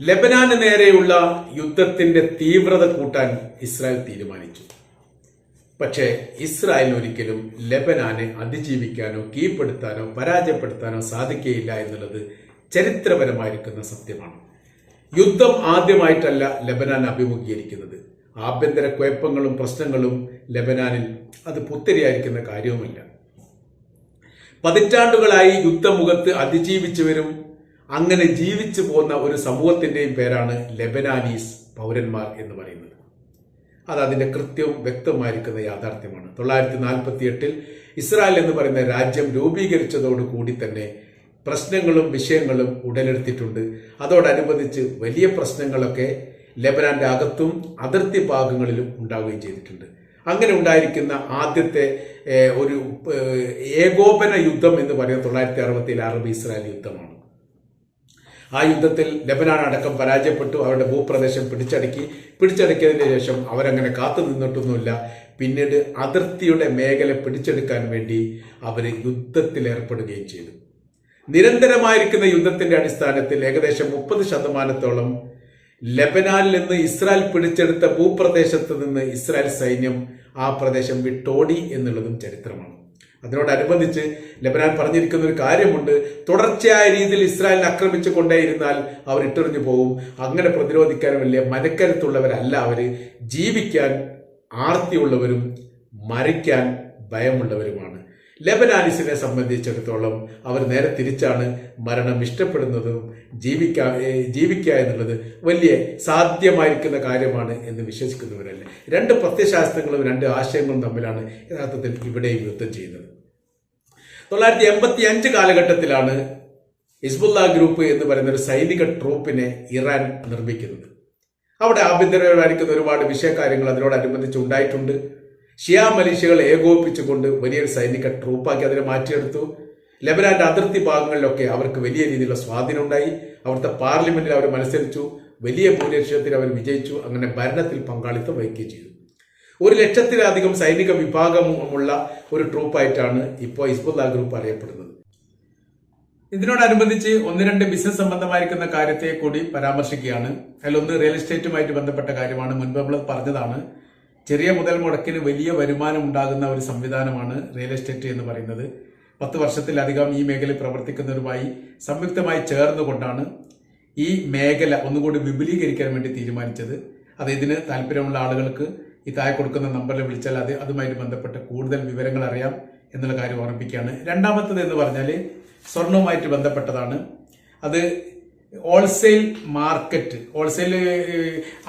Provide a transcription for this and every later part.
ലെബനാന് നേരെയുള്ള യുദ്ധത്തിന്റെ തീവ്രത കൂട്ടാൻ ഇസ്രായേൽ തീരുമാനിച്ചു. പക്ഷേ ഇസ്രായേൽ ഒരിക്കലും ലെബനാനെ അതിജീവിക്കാനോ കീഴ്പ്പെടുത്താനോ പരാജയപ്പെടുത്താനോ സാധിക്കുകയില്ല എന്നുള്ളത് ചരിത്രപരമായിരിക്കുന്ന സത്യമാണ്. യുദ്ധം ആദ്യമായിട്ടല്ല ലെബനാൻ അഭിമുഖീകരിക്കുന്നത്. ആഭ്യന്തര കുഴപ്പങ്ങളും പ്രശ്നങ്ങളും ലെബനാനിൽ അത് പുത്തരിയായിരിക്കുന്ന കാര്യവുമില്ല. പതിറ്റാണ്ടുകളായി യുദ്ധമുഖത്ത് അതിജീവിച്ചവരും അങ്ങനെ ജീവിച്ചു പോകുന്ന ഒരു സമൂഹത്തിന്റെയും പേരാണ് ലെബനാനീസ് പൗരന്മാർ എന്ന് പറയുന്നത്. അത് അതിന്റെ കൃത്യവും വ്യക്തമായിരിക്കുന്ന യാഥാർത്ഥ്യമാണ്. തൊള്ളായിരത്തി നാൽപ്പത്തി എട്ടിൽ ഇസ്രായേൽ എന്ന് പറയുന്ന രാജ്യം രൂപീകരിച്ചതോടുകൂടി തന്നെ പ്രശ്നങ്ങളും വിഷയങ്ങളും ഉടലെടുത്തിട്ടുണ്ട്. അതോടനുബന്ധിച്ച് വലിയ പ്രശ്നങ്ങളൊക്കെ ലെബനാന്റെ അകത്തും അതിർത്തി ഭാഗങ്ങളിലും ഉണ്ടാവുകയും ചെയ്തിട്ടുണ്ട്. അങ്ങനെ ഉണ്ടായിരിക്കുന്ന ആദ്യത്തെ ഒരു ഏകോപന യുദ്ധം എന്ന് പറയുന്നത് തൊള്ളായിരത്തി അറുപത്തിയിൽ അറബ് ഇസ്രായേൽ യുദ്ധമാണ്. ആ യുദ്ധത്തിൽ ലബനാൻ അടക്കം പരാജയപ്പെട്ടു. അവരുടെ ഭൂപ്രദേശം പിടിച്ചടക്കി. പിടിച്ചടക്കിയതിന് ശേഷം അവരങ്ങനെ കാത്തു നിന്നിട്ടൊന്നുമില്ല. പിന്നീട് അതിർത്തിയുടെ മേഖല പിടിച്ചെടുക്കാൻ വേണ്ടി അവർ യുദ്ധത്തിൽ ഏർപ്പെടുകയും ചെയ്തു. നിരന്തരമായിരിക്കുന്ന യുദ്ധത്തിന്റെ അടിസ്ഥാനത്തിൽ ഏകദേശം മുപ്പത് ശതമാനത്തോളം ലബനാനിൽ നിന്ന് ഇസ്രായേൽ പിടിച്ചെടുത്ത ഭൂപ്രദേശത്ത് നിന്ന് ഇസ്രായേൽ സൈന്യം ആ പ്രദേശം വിട്ടോടി എന്നുള്ളതും ചരിത്രമാണ്. അതിനോടനുബന്ധിച്ച് ലബനാൻ പറഞ്ഞിരിക്കുന്ന ഒരു കാര്യമുണ്ട്. തുടർച്ചയായ രീതിയിൽ ഇസ്രായേലിനെ ആക്രമിച്ചു കൊണ്ടേയിരുന്നാൽ അവർ ഇട്ടെറിഞ്ഞു പോകും. അങ്ങനെ പ്രതിരോധിക്കാൻ വലിയ മനക്കരുത്തുള്ളവരല്ല അവർ ജീവിക്കാൻ ആർത്തിയുള്ളവരും മരിക്കാൻ ഭയമുള്ളവരുമാണ്. ലെബനാനിസിനെ സംബന്ധിച്ചിടത്തോളം അവർ നേരെ തിരിച്ചാണ് മരണം ഇഷ്ടപ്പെടുന്നതും ജീവിക്കാ ജീവിക്കുക എന്നുള്ളത് വലിയ സാധ്യമായിരിക്കുന്ന കാര്യമാണ് എന്ന് വിശ്വസിക്കുന്നവരല്ല. രണ്ട് പ്രത്യശാസ്ത്രങ്ങളും രണ്ട് ആശയങ്ങളും തമ്മിലാണ് യഥാർത്ഥത്തിൽ ഇവിടെയും യുദ്ധം ചെയ്യുന്നത്. തൊള്ളായിരത്തി എൺപത്തി അഞ്ച് കാലഘട്ടത്തിലാണ് ഹിസ്ബുല്ല ഗ്രൂപ്പ് എന്ന് പറയുന്ന ഒരു സൈനിക ട്രൂപ്പിനെ ഇറാൻ നിർമ്മിക്കുന്നത്. അവിടെ ആഭ്യന്തരമായിരിക്കുന്ന ഒരുപാട് വിഷയകാര്യങ്ങൾ അതിനോടനുബന്ധിച്ച് ഉണ്ടായിട്ടുണ്ട്. ഷിയ മലീഷ്യകൾ ഏകോപിപ്പിച്ചുകൊണ്ട് വലിയൊരു സൈനിക ട്രൂപ്പാക്കി അതിനെ മാറ്റിയെടുത്തു. ലെബനാന്റെ അതിർത്തി ഭാഗങ്ങളിലൊക്കെ അവർക്ക് വലിയ രീതിയിലുള്ള സ്വാധീനം ഉണ്ടായി. അവിടുത്തെ പാർലമെന്റിൽ അവർ മത്സരിച്ചു. വലിയ ഭൂരിപക്ഷത്തിൽ അവർ വിജയിച്ചു. അങ്ങനെ ഭരണത്തിൽ പങ്കാളിത്തം വഹിക്കുകയും ചെയ്തു. ഒരു ലക്ഷത്തിലധികം സൈനിക വിഭാഗമുള്ള ഒരു ട്രൂപ്പായിട്ടാണ് ഇപ്പോൾ ഹിസ്ബുല്ല ഗ്രൂപ്പ് അറിയപ്പെടുന്നത്. ഇതിനോടനുബന്ധിച്ച് ഒന്ന് രണ്ട് ബിസിനസ് സംബന്ധമായിരിക്കുന്ന കാര്യത്തെ കൂടി പരാമർശിക്കുകയാണ്. അതിലൊന്ന് റിയൽ എസ്റ്റേറ്റുമായിട്ട് ബന്ധപ്പെട്ട കാര്യമാണ്. മുൻപ് നമ്മൾ പറഞ്ഞതാണ്. ചെറിയ മുതൽ മുടക്കിന് വലിയ വരുമാനം ഉണ്ടാകുന്ന ഒരു സംവിധാനമാണ് റിയൽ എസ്റ്റേറ്റ് എന്ന് പറയുന്നത്. പത്ത് വർഷത്തിലധികം ഈ മേഖലയിൽ പ്രവർത്തിക്കുന്നവരുമായി സംയുക്തമായി ചേർന്നുകൊണ്ടാണ് ഈ മേഖല ഒന്നുകൂടി വിപുലീകരിക്കാൻ വേണ്ടി തീരുമാനിച്ചത്. അത് ഇതിന് താല്പര്യമുള്ള ആളുകൾക്ക് ഈ തായ കൊടുക്കുന്ന നമ്പറിൽ വിളിച്ചാൽ അത് അതുമായിട്ട് ബന്ധപ്പെട്ട കൂടുതൽ വിവരങ്ങൾ അറിയാം എന്നുള്ള കാര്യം ഓർമ്മിപ്പിക്കുകയാണ്. രണ്ടാമത്തത് എന്ന് പറഞ്ഞാൽ സ്വർണവുമായിട്ട് ബന്ധപ്പെട്ടതാണ്. അത് ഹോൾസെയിൽ മാർക്കറ്റ് ഹോൾസെയിൽ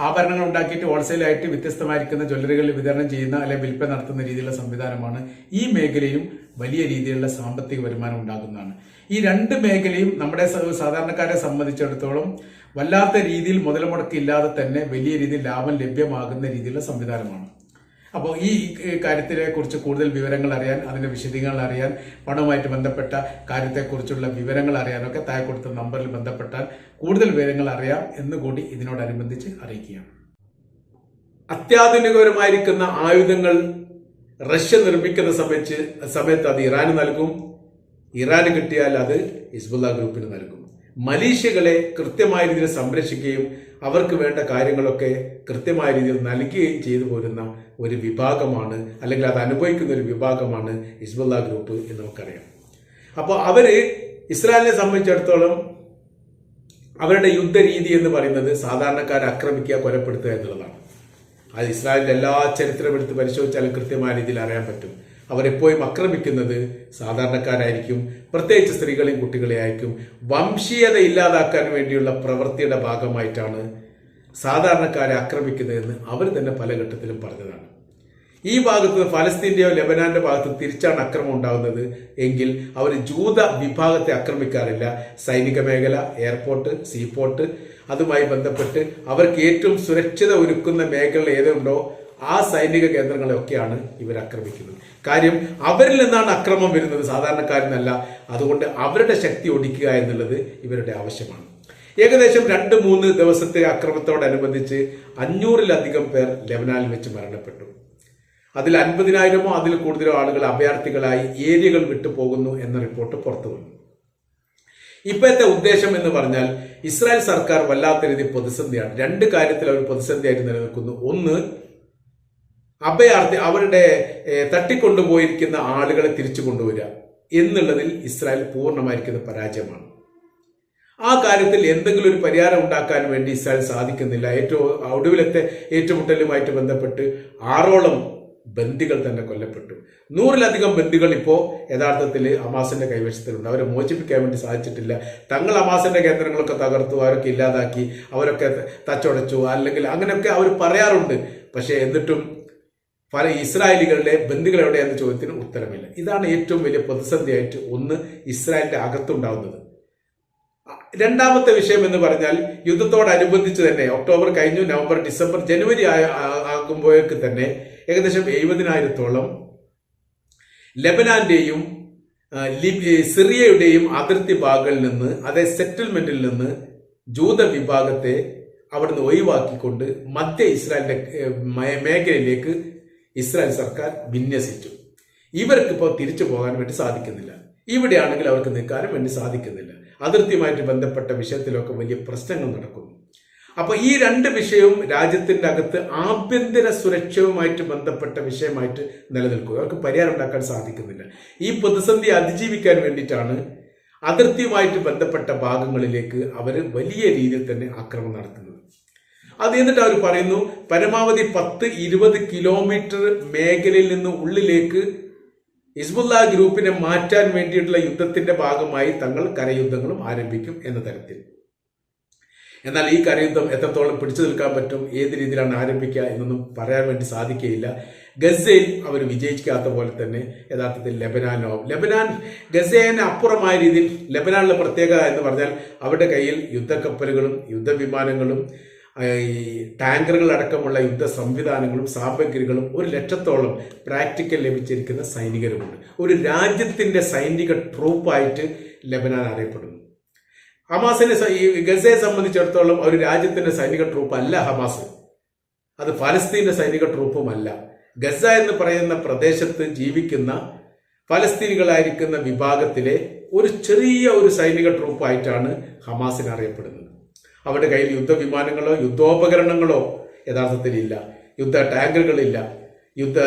ആഭരണങ്ങൾ ഉണ്ടാക്കിയിട്ട് ഹോൾസെയിലായിട്ട് വ്യത്യസ്തമായിരിക്കുന്ന ജ്വല്ലറികളിൽ വിതരണം ചെയ്യുന്ന അല്ലെങ്കിൽ വിൽപ്പന നടത്തുന്ന രീതിയിലുള്ള സംവിധാനമാണ് ഈ മേഖലയിലും വലിയ രീതിയിലുള്ള സാമ്പത്തിക വരുമാനം ഉണ്ടാകുന്നതാണ്. ഈ രണ്ട് മേഖലയും നമ്മുടെ സാധാരണക്കാരെ സംബന്ധിച്ചിടത്തോളം വല്ലാത്ത രീതിയിൽ മുതൽ മുടക്കില്ലാതെ തന്നെ വലിയ രീതിയിൽ ലാഭം ലഭ്യമാകുന്ന രീതിയിലുള്ള സംവിധാനമാണ്. അപ്പോൾ ഈ കാര്യത്തിനെ കുറിച്ച് കൂടുതൽ വിവരങ്ങൾ അറിയാൻ അതിന്റെ വിശദീകരണങ്ങൾ അറിയാൻ പണവുമായിട്ട് ബന്ധപ്പെട്ട കാര്യത്തെക്കുറിച്ചുള്ള വിവരങ്ങൾ അറിയാനൊക്കെ താഴെ കൊടുത്ത നമ്പറിൽ ബന്ധപ്പെട്ടാൽ കൂടുതൽ വിവരങ്ങൾ അറിയാം എന്നുകൂടി ഇതിനോടനുബന്ധിച്ച് അറിയിക്കുകയാണ്. അത്യാധുനികപരമായിരിക്കുന്ന ആയുധങ്ങൾ റഷ്യ നിർമ്മിക്കുന്ന സമയത്ത് സമയത്ത് അത് ഇറാന് നൽകും. ഇറാന് കിട്ടിയാൽ അത് ഹിസ്ബുല്ല ഗ്രൂപ്പിന് നൽകും. മലീഷ്യകളെ കൃത്യമായ രീതിയിൽ സംരക്ഷിക്കുകയും അവർക്ക് വേണ്ട കാര്യങ്ങളൊക്കെ കൃത്യമായ രീതിയിൽ നൽകുകയും ചെയ്തു പോരുന്ന ഒരു വിഭാഗമാണ് അല്ലെങ്കിൽ അത് അനുഭവിക്കുന്ന ഒരു വിഭാഗമാണ് ഹിസ്ബുല്ല ഗ്രൂപ്പ് എന്ന് നമുക്കറിയാം. അപ്പോൾ അവർ ഇസ്രായേലിനെ സംബന്ധിച്ചിടത്തോളം അവരുടെ യുദ്ധരീതി എന്ന് പറയുന്നത് സാധാരണക്കാരെ ആക്രമിക്കുക കൊലപ്പെടുത്തുക എന്നുള്ളതാണ്. അത് ഇസ്രായേലിന്റെ എല്ലാ ചരിത്രം എടുത്ത് പരിശോധിച്ചാലും കൃത്യമായ രീതിയിൽ അറിയാൻ പറ്റും. അവരെപ്പോഴും ആക്രമിക്കുന്നത് സാധാരണക്കാരായിരിക്കും. പ്രത്യേകിച്ച് സ്ത്രീകളെയും കുട്ടികളെ ആയിരിക്കും. വംശീയത ഇല്ലാതാക്കാൻ വേണ്ടിയുള്ള പ്രവൃത്തിയുടെ ഭാഗമായിട്ടാണ് സാധാരണക്കാരെ ആക്രമിക്കുന്നതെന്ന് അവർ തന്നെ പല ഘട്ടത്തിലും പറഞ്ഞതാണ്. ഈ ഭാഗത്ത് ഫലസ്തീന്റെയോ ലെബനാന്റെ ഭാഗത്ത് തിരിച്ചാണ് അക്രമം ഉണ്ടാകുന്നത്. എങ്കിൽ അവർ ജൂത വിഭാഗത്തെ ആക്രമിക്കാറില്ല. സൈനിക മേഖല എയർപോർട്ട് സീപോർട്ട് അതുമായി ബന്ധപ്പെട്ട് അവർക്ക് ഏറ്റവും സുരക്ഷിത ഒരുക്കുന്ന മേഖല ഏതുണ്ടോ ആ സൈനിക കേന്ദ്രങ്ങളെയൊക്കെയാണ് ഇവർ ആക്രമിക്കുന്നത്. കാര്യം അവരിൽ നിന്നാണ് അക്രമം വരുന്നത് സാധാരണക്കാരിൽ അതുകൊണ്ട് അവരുടെ ശക്തി ഒടിക്കുക എന്നുള്ളത് ഇവരുടെ ആവശ്യമാണ്. ഏകദേശം രണ്ട് മൂന്ന് ദിവസത്തെ അക്രമത്തോടനുബന്ധിച്ച് അഞ്ഞൂറിലധികം പേർ ലെബനാനിൽ വെച്ച് മരണപ്പെട്ടു. അതിൽ അൻപതിനായിരമോ അതിൽ കൂടുതലോ ആളുകൾ അഭയാർത്ഥികളായി ഏരിയകൾ വിട്ടു പോകുന്നു എന്ന റിപ്പോർട്ട് പുറത്തു വന്നു. ഇപ്പോഴത്തെ ഉദ്ദേശം എന്ന് പറഞ്ഞാൽ ഇസ്രായേൽ സർക്കാർ വല്ലാത്ത രീതി പ്രതിസന്ധിയാണ് രണ്ട് കാര്യത്തിൽ അവർ പ്രതിസന്ധിയായിട്ട് നിലനിൽക്കുന്നു. ഒന്ന് അഭയാർത്ഥി അവരുടെ തട്ടിക്കൊണ്ടുപോയിരിക്കുന്ന ആളുകളെ തിരിച്ചു കൊണ്ടുവരിക എന്നുള്ളതിൽ ഇസ്രായേൽ പൂർണമായിരിക്കുന്ന പരാജയമാണ്. ആ കാര്യത്തിൽ എന്തെങ്കിലും ഒരു പരിഹാരം ഉണ്ടാക്കാൻ വേണ്ടി ഇസ്രായേൽ സാധിക്കുന്നില്ല. ഏറ്റവും ഒടുവിലത്തെ ഏറ്റുമുട്ടലുമായിട്ട് ബന്ധപ്പെട്ട് ആറോളം ബന്ദികൾ തന്നെ കൊല്ലപ്പെട്ടു. നൂറിലധികം ബന്ദികൾ ഇപ്പോൾ യഥാർത്ഥത്തിൽ അമാസിന്റെ കൈവശത്തിലുണ്ട്. അവരെ മോചിപ്പിക്കാൻ വേണ്ടി സാധിച്ചിട്ടില്ല. തങ്ങൾ അമാസിന്റെ കേന്ദ്രങ്ങളൊക്കെ തകർത്തു അവരൊക്കെ ഇല്ലാതാക്കി അവരൊക്കെ തച്ചുടച്ചു അല്ലെങ്കിൽ അങ്ങനെയൊക്കെ അവർ പറയാറുണ്ട്. പക്ഷേ എന്നിട്ടും പല ഇസ്രായേലികളുടെ ബന്ധുക്കൾ എവിടെയെന്ന ചോദ്യത്തിന് ഉത്തരമില്ല. ഇതാണ് ഏറ്റവും വലിയ പ്രതിസന്ധിയായിട്ട് ഒന്ന് ഇസ്രായേലിന്റെ അകത്തുണ്ടാവുന്നത്. രണ്ടാമത്തെ വിഷയം എന്ന് പറഞ്ഞാൽ യുദ്ധത്തോടനുബന്ധിച്ച് തന്നെ ഒക്ടോബർ കഴിഞ്ഞു നവംബർ ഡിസംബർ ജനുവരി ആകുമ്പോഴേക്ക് തന്നെ ഏകദേശം എഴുപതിനായിരത്തോളം ലെബനാന്റെയും സിറിയയുടെയും അതിർത്തി ഭാഗങ്ങളിൽ നിന്ന് അതേ സെറ്റിൽമെന്റിൽ നിന്ന് ജൂത വിഭാഗത്തെ അവിടുന്ന് ഒഴിവാക്കിക്കൊണ്ട് മധ്യ ഇസ്രായേലിന്റെ മേഖലയിലേക്ക് ഇസ്രായേൽ സർക്കാർ വിന്യസിച്ചു. ഇവർക്ക് ഇപ്പോൾ തിരിച്ചു പോകാൻ വേണ്ടി സാധിക്കുന്നില്ല. ഇവിടെയാണെങ്കിൽ അവർക്ക് നിൽക്കാനും വേണ്ടി സാധിക്കുന്നില്ല. അതിർത്തിയുമായിട്ട് ബന്ധപ്പെട്ട വിഷയത്തിലൊക്കെ വലിയ പ്രശ്നങ്ങൾ നടക്കുന്നു. അപ്പൊ ഈ രണ്ട് വിഷയവും രാജ്യത്തിന്റെ അകത്ത് ആഭ്യന്തര സുരക്ഷയുമായിട്ട് ബന്ധപ്പെട്ട വിഷയമായിട്ട് നിലനിൽക്കുക അവർക്ക് പരിഹാരം ഉണ്ടാക്കാൻ സാധിക്കുന്നില്ല. ഈ പ്രതിസന്ധി അതിജീവിക്കാൻ വേണ്ടിയിട്ടാണ് അതിർത്തിയുമായിട്ട് ബന്ധപ്പെട്ട ഭാഗങ്ങളിലേക്ക് അവർ വലിയ രീതിയിൽ തന്നെ ആക്രമണം നടത്തുന്നത്. അത് എന്നിട്ട് അവർ പറയുന്നു പരമാവധി പത്ത് ഇരുപത് കിലോമീറ്റർ മേഖലയിൽ നിന്ന് ഉള്ളിലേക്ക് ഹിസ്ബുല്ല ഗ്രൂപ്പിനെ മാറ്റാൻ വേണ്ടിയിട്ടുള്ള യുദ്ധത്തിന്റെ ഭാഗമായി തങ്ങൾ കരയുദ്ധങ്ങളും ആരംഭിക്കും എന്ന തരത്തിൽ. എന്നാൽ ഈ കരയുദ്ധം എത്രത്തോളം പിടിച്ചു നിൽക്കാൻ പറ്റും ഏത് രീതിയിലാണ് ആരംഭിക്കുക എന്നൊന്നും പറയാൻ വേണ്ടി സാധിക്കുകയില്ല. ഗസയിൽ അവർ വിജയിക്കാത്ത പോലെ തന്നെ യഥാർത്ഥത്തിൽ ലബനാനോ ലബനാൻ ഗസേന് അപ്പുറമായ രീതിയിൽ ലബനാനിലെ പ്രത്യേകത എന്ന് പറഞ്ഞാൽ അവരുടെ കയ്യിൽ യുദ്ധക്കപ്പലുകളും യുദ്ധവിമാനങ്ങളും ഈ ടാങ്കറുകൾ അടക്കമുള്ള യുദ്ധ സംവിധാനങ്ങളും സാമഗ്രികളും ഒരു ലക്ഷത്തോളം പ്രാക്ടിക്കൽ ലഭിച്ചിരിക്കുന്ന സൈനികരുമുണ്ട്. ഒരു രാജ്യത്തിന്റെ സൈനിക ട്രൂപ്പായിട്ട് ലബനാൻ അറിയപ്പെടുന്നു. ഹമാസിനെ ഈ ഗസയെ സംബന്ധിച്ചിടത്തോളം ഒരു രാജ്യത്തിന്റെ സൈനിക ട്രൂപ്പ് അല്ല ഹമാസ്. അത് ഫലസ്തീന്റെ സൈനിക ട്രൂപ്പുമല്ല. ഗസ എന്ന് പറയുന്ന പ്രദേശത്ത് ജീവിക്കുന്ന ഫലസ്തീനികളായിരിക്കുന്ന വിഭാഗത്തിലെ ഒരു ചെറിയ ഒരു സൈനിക ട്രൂപ്പായിട്ടാണ് ഹമാസിന് അറിയപ്പെടുന്നത്. അവരുടെ കയ്യിൽ യുദ്ധവിമാനങ്ങളോ യുദ്ധോപകരണങ്ങളോ യഥാർത്ഥത്തിൽ ഇല്ല യുദ്ധ ടാങ്കറുകളില്ല യുദ്ധ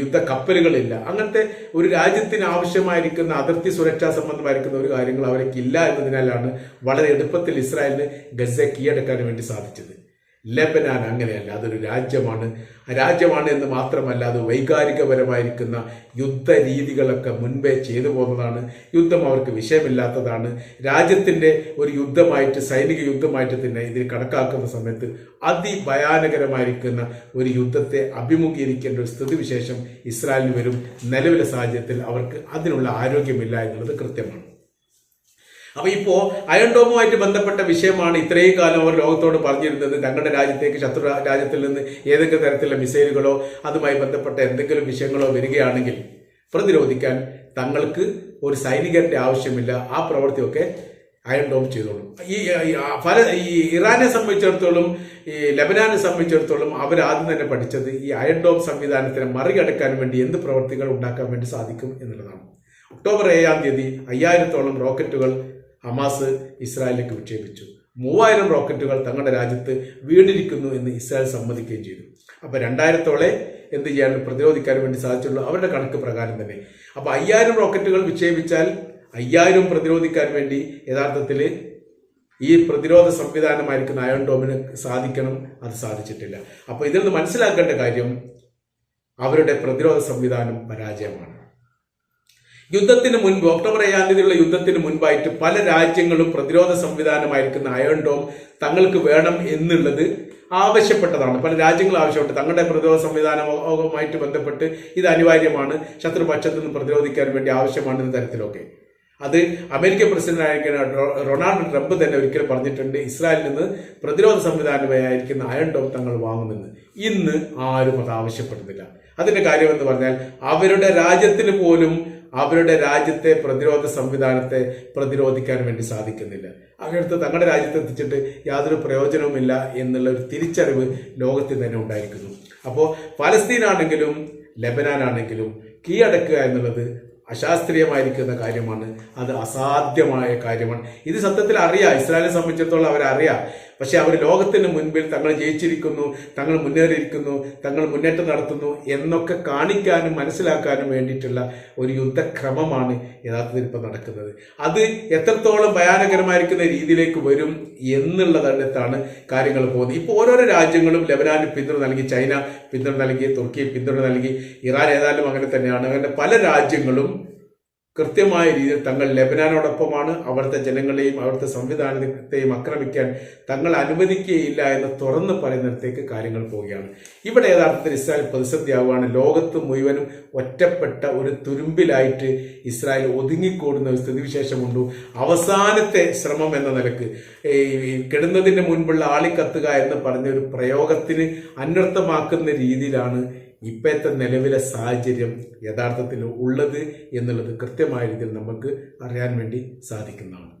യുദ്ധ കപ്പലുകളില്ല. അങ്ങനത്തെ ഒരു രാജ്യത്തിന് ആവശ്യമായിരിക്കുന്ന അതിർത്തി സുരക്ഷാ സംബന്ധമായിരിക്കുന്ന ഒരു കാര്യങ്ങൾ അവർക്ക് ഇല്ല എന്നതിനാലാണ് വളരെ എളുപ്പത്തിൽ ഇസ്രായേലിന് ഗസ കീഴടക്കാൻ വേണ്ടി സാധിച്ചത്. ലെബനാൻ അങ്ങനെയല്ല അതൊരു രാജ്യമാണ്. രാജ്യമാണ് എന്ന് മാത്രമല്ല അത് വൈകാരികപരമായിരിക്കുന്ന യുദ്ധ രീതികളൊക്കെ മുൻപേ ചെയ്തു പോകുന്നതാണ്. യുദ്ധം അവർക്ക് വിഷയമില്ലാത്തതാണ്. രാജ്യത്തിന്റെ ഒരു യുദ്ധമായിട്ട് സൈനിക യുദ്ധമായിട്ട് തന്നെ ഇതിൽ കണക്കാക്കുന്ന സമയത്ത് അതിഭയാനകരമായിരിക്കുന്ന ഒരു യുദ്ധത്തെ അഭിമുഖീകരിക്കേണ്ട ഒരു സ്ഥിതിവിശേഷം ഇസ്രായേലിന് വരും. നിലവിലെ സാഹചര്യത്തിൽ അവർക്ക് അതിനുള്ള ആരോഗ്യമില്ല എന്നുള്ളത് കൃത്യമാണ്. അപ്പൊ ഇപ്പോ അയൺഡോമുമായിട്ട് ബന്ധപ്പെട്ട വിഷയമാണ് ഇത്രയും കാലം അവർ ലോകത്തോട് പറഞ്ഞിരുന്നത്. തങ്ങളുടെ രാജ്യത്തേക്ക് ശത്രു രാജ്യത്തിൽ നിന്ന് ഏതെങ്കിലും തരത്തിലുള്ള മിസൈലുകളോ അതുമായി ബന്ധപ്പെട്ട എന്തെങ്കിലും വിഷയങ്ങളോ വരികയാണെങ്കിൽ പ്രതിരോധിക്കാൻ തങ്ങൾക്ക് ഒരു സൈനികന്റെ ആവശ്യമില്ല. ആ പ്രവൃത്തിയൊക്കെ അയൺ ചെയ്തോളും. ഈ പല ഈ ഇറാനെ സംബന്ധിച്ചിടത്തോളം ഈ ലബനാനെ സംബന്ധിച്ചിടത്തോളം അവർ ആദ്യം തന്നെ പഠിച്ചത് ഈ അയൺ ഡോം സംവിധാനത്തിനെ മറികടക്കാൻ വേണ്ടി എന്ത് പ്രവൃത്തികൾ ഉണ്ടാക്കാൻ വേണ്ടി സാധിക്കും എന്നുള്ളതാണ്. ഒക്ടോബർ ഏഴാം തീയതി അയ്യായിരത്തോളം റോക്കറ്റുകൾ ഹമാസ് ഇസ്രായേലിലേക്ക് വിക്ഷേപിച്ചു. മൂവായിരം റോക്കറ്റുകൾ തങ്ങളുടെ രാജ്യത്ത് വീണിരിക്കുന്നു എന്ന് ഇസ്രായേൽ സമ്മതിക്കുകയും ചെയ്തു. അപ്പൊ രണ്ടായിരത്തോളെ എന്ത് ചെയ്യാൻ പ്രതിരോധിക്കാൻ വേണ്ടി സാധിച്ചുള്ളൂ അവരുടെ കണക്ക് പ്രകാരം തന്നെ. അപ്പോൾ അയ്യായിരം റോക്കറ്റുകൾ വിക്ഷേപിച്ചാൽ അയ്യായിരം പ്രതിരോധിക്കാൻ വേണ്ടി യഥാർത്ഥത്തിൽ ഈ പ്രതിരോധ സംവിധാനമായിരിക്കുന്ന അയോൺ ഡോമിന് സാധിക്കണം അത് സാധിച്ചിട്ടില്ല. അപ്പോൾ ഇതിൽ നിന്ന് മനസ്സിലാക്കേണ്ട കാര്യം അവരുടെ പ്രതിരോധ സംവിധാനം പരാജയമാണ്. യുദ്ധത്തിന് മുൻപ് ഒക്ടോബർ ഏഴാം തീയതിയുള്ള യുദ്ധത്തിന് മുൻപായിട്ട് പല രാജ്യങ്ങളും പ്രതിരോധ സംവിധാനമായിരിക്കുന്ന അയൺ ഡോം തങ്ങൾക്ക് വേണം എന്നുള്ളത് ആവശ്യപ്പെട്ടതാണ്. പല രാജ്യങ്ങളും ആവശ്യപ്പെട്ട് തങ്ങളുടെ പ്രതിരോധ സംവിധാനവുമായിട്ട് ബന്ധപ്പെട്ട് ഇത് അനിവാര്യമാണ്. ശത്രുപക്ഷത്തു നിന്ന് പ്രതിരോധിക്കാൻ വേണ്ടി ആവശ്യമാണ് എന്ന തരത്തിലൊക്കെ. അത് അമേരിക്കൻ പ്രസിഡന്റായിരിക്കുന്ന റൊണാൾഡ് ട്രംപ് തന്നെ ഒരിക്കൽ പറഞ്ഞിട്ടുണ്ട് ഇസ്രായേലിൽ നിന്ന് പ്രതിരോധ സംവിധാനമായിരിക്കുന്ന അയൺ ഡോം തങ്ങൾ വാങ്ങുമെന്ന്. ഇന്ന് ആരും അത് ആവശ്യപ്പെടുന്നില്ല. അതിന്റെ കാര്യം എന്ന് പറഞ്ഞാൽ അവരുടെ രാജ്യത്തിന് പോലും അവരുടെ രാജ്യത്തെ പ്രതിരോധ സംവിധാനത്തെ പ്രതിരോധിക്കാൻ വേണ്ടി സാധിക്കുന്നില്ല. അങ്ങനത്തെ തങ്ങളുടെ രാജ്യത്ത് എത്തിച്ചിട്ട് യാതൊരു പ്രയോജനവുമില്ല എന്നുള്ള ഒരു തിരിച്ചറിവ് ലോകത്തിൽ തന്നെ ഉണ്ടായിരിക്കുന്നു. അപ്പോൾ പലസ്തീനാണെങ്കിലും ലബനാൻ ആണെങ്കിലും കീഴടക്കുക എന്നുള്ളത് അശാസ്ത്രീയമായിരിക്കുന്ന കാര്യമാണ്. അത് അസാധ്യമായ കാര്യമാണ്. ഇത് സത്യത്തിൽ അറിയാം. ഇസ്രായേലിനെ സംബന്ധിച്ചിടത്തോളം അവരറിയാം. പക്ഷെ അവർ ലോകത്തിന് മുൻപിൽ തങ്ങൾ ജയിച്ചിരിക്കുന്നു തങ്ങൾ മുന്നേറിയിരിക്കുന്നു തങ്ങൾ മുന്നേറ്റം നടത്തുന്നു എന്നൊക്കെ കാണിക്കാനും മനസ്സിലാക്കാനും വേണ്ടിയിട്ടുള്ള ഒരു യുദ്ധക്രമമാണ് യഥാർത്ഥത്തിൽ ഇപ്പം നടക്കുന്നത്. അത് എത്രത്തോളം ഭയാനകരമായിരിക്കുന്ന രീതിയിലേക്ക് വരും എന്നുള്ളതാണ് കാര്യങ്ങൾ പോകുന്നത്. ഇപ്പോൾ ഓരോരോ രാജ്യങ്ങളും ലബനാന് പിന്തുണ നൽകി ചൈന പിന്തുണ നൽകി തുർക്കി പിന്തുണ നൽകി ഇറാൻ ഏതായാലും അങ്ങനെ തന്നെയാണ്. അങ്ങനെ പല രാജ്യങ്ങളും കൃത്യമായ രീതിയിൽ തങ്ങൾ ലബനാനോടൊപ്പമാണ് അവിടുത്തെ ജനങ്ങളെയും അവിടുത്തെ സംവിധാനത്തെയും ആക്രമിക്കാൻ തങ്ങൾ അനുവദിക്കുകയില്ല എന്ന് തുറന്നു പറയുന്നിടത്തേക്ക് കാര്യങ്ങൾ പോവുകയാണ്. ഇവിടെ യഥാർത്ഥത്തിൽ ഇസ്രായേൽ പ്രതിസന്ധിയാവുകയാണ്. ലോകത്ത് മുഴുവനും ഒറ്റപ്പെട്ട ഒരു തുരുമ്പിലായിട്ട് ഇസ്രായേൽ ഒതുങ്ങിക്കൂടുന്ന ഒരു സ്ഥിതിവിശേഷമുണ്ടു. അവസാനത്തെ ശ്രമം എന്ന നിലയ്ക്ക് ഈ കെടുന്നതിന് മുൻപുള്ള ആളിക്കത്തുക എന്ന് പറഞ്ഞ ഒരു പ്രയോഗത്തിന് അന്വർത്ഥമാക്കുന്ന രീതിയിലാണ് ഇപ്പോഴത്തെ നിലവിലെ സാഹചര്യം യഥാർത്ഥത്തിൽ ഉള്ളത് എന്നുള്ളത് കൃത്യമായ രീതിയിൽ നമുക്ക് അറിയാൻ വേണ്ടി സാധിക്കുന്നതാണ്.